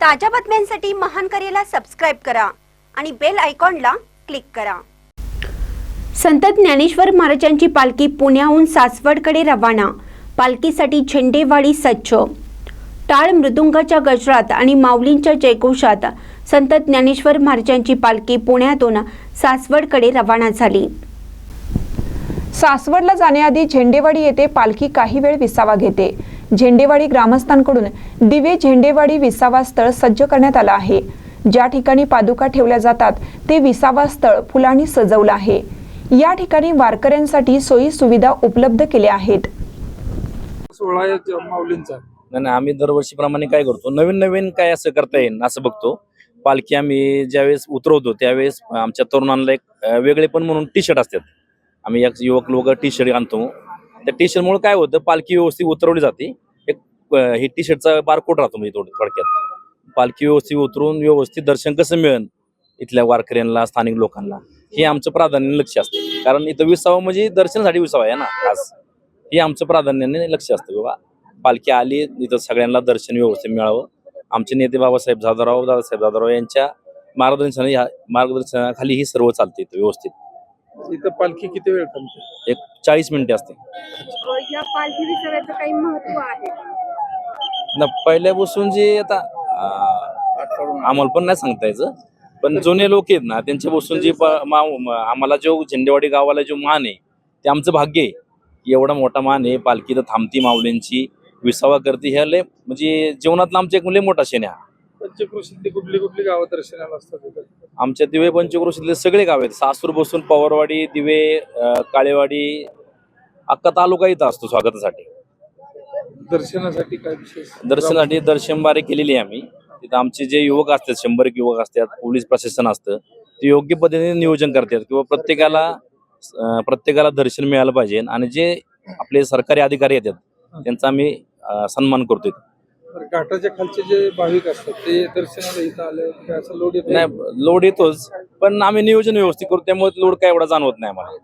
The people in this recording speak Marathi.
ताज्या बातम्यांसाठी महान करेला सबस्क्राईब करा आणि बेल आयकॉनला क्लिक करा. संत ज्ञानेश्वर महाराजांची पालखी पुण्याहून सासवडकडे रवाना. पालखीसाठी झेंडेवाडी सज्ज टाळ मृदुंगाच्या गजरात आणि माऊलींच्या जयघोषात संत ज्ञानेश्वर महाराजांची पालखी पुण्यातून सासवडकडे रवाना झाली. सासवडला जाण्याआधी झेंडेवाडी येथे पालखी काही वेळ विसावा घेते. झेंडेवाडी ग्रामस्थांकडून दिवे झेंडेवाडी विसावा स्थळ सज्ज करण्यात आलं आहे. ज्या ठिकाणी पादुका ठेवल्या जातात ते विसावा स्थळ फुलांनी सजवलं आहे. या ठिकाणी वारकऱ्यांसाठी सोयी सुविधा उपलब्ध केल्या आहेत. नाही आम्ही दरवर्षीप्रमाणे काय करतो? नवीन नवीन काय असं करता येईल असं बघतो. पालखी आम्ही ज्यावेळेस उतरवतो त्यावेळेस आमच्या तरुणांना एक वेगळे पण म्हणून टी शर्ट असतात. आम्ही एक युवक लोक टी शर्ट आणतो. त्या टी शर्टमुळे काय होतं पालखी व्यवस्थित उतरवली जाते. एक हे टी शर्टचा बारकोड राहतो म्हणजे थोडं थोडक्यात. पालखी व्यवस्थित उतरून व्यवस्थित दर्शन कसं मिळेल इथल्या वारकऱ्यांना स्थानिक लोकांना हे आमचं प्राधान्य लक्ष असतं. कारण इथं विसावा म्हणजे दर्शनासाठी विसावा आहे ना खास. हे आमचं प्राधान्याने लक्ष असतं बाबा. पालखी आली इथं सगळ्यांना दर्शन व्यवस्थित मिळावं. आमचे नेते बाबासाहेब जाधवराव दादासाहेब जाधवराव यांच्या मार्गदर्शना मार्गदर्शनाखाली ही सर्व चालते इथं व्यवस्थित. इथं पालखी किती वेळ थांबते? एक चाळीस मिनिटे असते. या पालखी विसरायचं काही महत्त्व आहे न पहिल्यापासून जे आता आम्हाला पण नाही सांगता यायचं. पण जुने लोक आहेत ना त्यांच्यापासून जे प- मा- म- आम्हाला जो झेंडेवाडी गावाला जो मान आहे ते आमचं भाग्य आहे. की एवढा मोठा मान आहे पालखी तर थांबती माऊलींची विसावा करते. ह्या लय म्हणजे जीवनातला आमचा एक लय मोठा शेण आहे. पंचक्रोशीतली कुठली कुठली गावं दर्शनाला असतात आमच्या दिवे पंचक्रोशीतले सगळे गाव आहेत. सासूर बसून पवारवाडी दिवे अं, काळेवाडी अख्खा तालुका इथं असतो स्वागतासाठी. दर्शनासाठी काय विशेष? दर्शनासाठी दर्शन बारी केलेली आहे आम्ही. तिथं आमचे जे युवक असतात शंभर एक युवक असतात पोलीस प्रशासन असतं ते योग्य पद्धतीने नियोजन करतात किंवा प्रत्येकाला अं, प्रत्येकाला दर्शन मिळालं पाहिजे. आणि जे आपले सरकारी अधिकारी येतात त्यांचा आम्ही अं, सन्मान करतोय. घाटाच्या खालचे जे भाविक असतात ते दर्शनाला इथं आले काय असं लोड येत नाही? लोड येतोच पण आम्ही नियोजन व्यवस्थित करू त्यामुळे लोड काय एवढा जाणवत नाही आम्हाला.